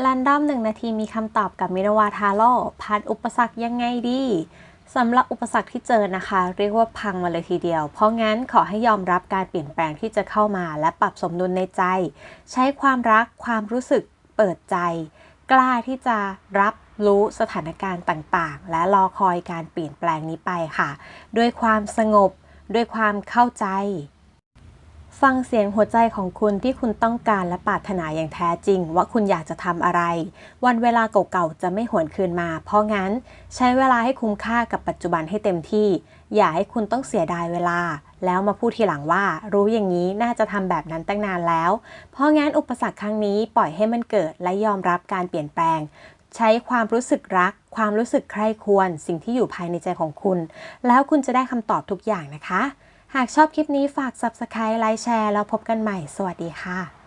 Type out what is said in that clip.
แรนดอมหนึ่งนาทีมีคำตอบกับมินวาทาโร่ผ่านอุปสรรคยังไงดีสำหรับอุปสรรคที่เจอนะคะ เรียกว่าพังมาเลยทีเดียว เพราะงั้นขอให้ยอมรับการเปลี่ยนแปลงที่จะเข้ามา และปรับสมดุลในใจ ใช้ความรักความรู้สึกเปิดใจ กล้าที่จะรับรู้สถานการณ์ต่างๆ และรอคอยการเปลี่ยนแปลงนี้ไปค่ะ ด้วยความสงบ ด้วยความเข้าใจ ฟังเสียงหัวใจของคุณที่คุณต้องการและปรารถนาอย่างแท้จริง ว่าคุณอยากจะทำอะไร วันเวลาเก่าๆจะไม่หวนคืนมา เพราะงั้นใช้เวลาให้คุ้มค่ากับปัจจุบันให้เต็มที่ อย่าให้คุณต้องเสียดายเวลา แล้วมาพูดทีหลังว่า รู้อย่างนี้น่าจะทำแบบนั้นตั้งนานแล้ว เพราะงั้นอุปสรรคครั้งนี้ปล่อยให้มันเกิดและยอมรับการเปลี่ยนแปลงใช้ความรู้สึกรัก ความรู้สึกใคร่ควร สิ่งที่อยู่ภายในใจของคุณ แล้วคุณจะได้คำตอบทุกอย่างนะคะ หากชอบคลิปนี้ฝาก Subscribe ไลค์แชร์แล้วพบกันใหม่ สวัสดีค่ะ